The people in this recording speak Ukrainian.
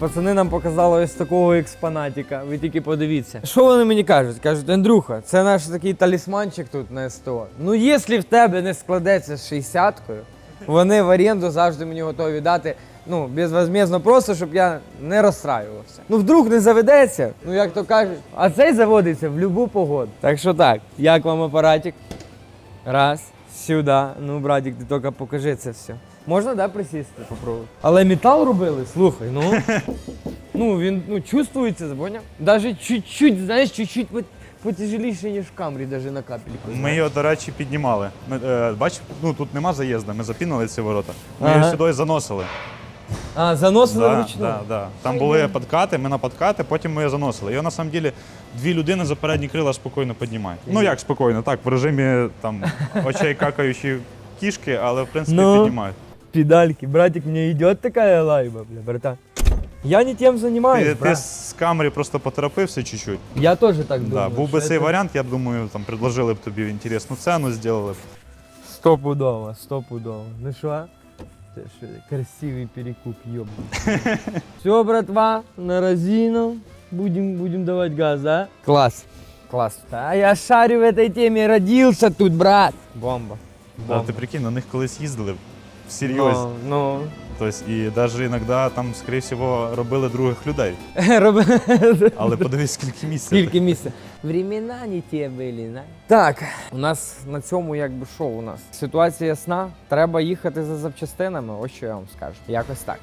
Пацани нам показали ось такого експонатика. Ви тільки подивіться. Що вони мені кажуть? Кажуть, Андрюха, це наш такий талісманчик тут на СТО. Ну, якщо в тебе не складеться з 60-кою, вони в оренду завжди мені готові дати. Ну, безвозмездно просто, щоб я не розстраювався. Ну, вдруг не заведеться, ну як то кажуть, а цей заводиться в будь-яку погоду. Так що так, як вам апаратик? Раз, сюди. Ну, братик, ти тільки покажи це все. Можна, да, присісти, попробувати? Але метал робили, слухай, ну. Ну, він ну, чувствується, поняв? Даже чуть-чуть, знаєш, чуть-чуть пот- потяжеліше, ніж в камрі, даже на капельку. Ми його, до речі, піднімали. Ми, е, бач, ну тут нема заїзду, ми запінили ці ворота. Ми Ага. його сюди заносили. А, заносили Да, вручну? да, да. Там були подкати, ми на подкати, потім ми його заносили. Його на самом деле дві людини за передні крила спокійно піднімають. Ну як спокійно, так, в режимі там очей какаючі кішки, але в принципі Ну. піднімають. Педальки, братик, мне идет такая лайба, бля, братан. Я не тем занимаюсь, Ти, ти брат. з камері просто поторопився чуть-чуть. Я тоже так думаю. Да, був би що цей це варіант, я б думаю, там предложили б тобі інтересну ціну, зробили б. Стопудово, стопудово. Ну що? Це що, красивий перекуп, ёбаный. Все, братва, на разину. Будем, будем давать газ, да? Класс. Класс. А я шарю в этой теме, родился тут, брат. Бомба. Да, ти прикинь, на них колись їздили Всерйоз. Ну, ну. Тобто, і навіть іноді там, скоріше всього, робили других людей. Роби- Але подивись, скільки місця. Скільки місця? Времена не ті були, да? Так, у нас на цьому якби що у нас? Ситуація ясна. Треба їхати за запчастинами, ось що я вам скажу. Якось так.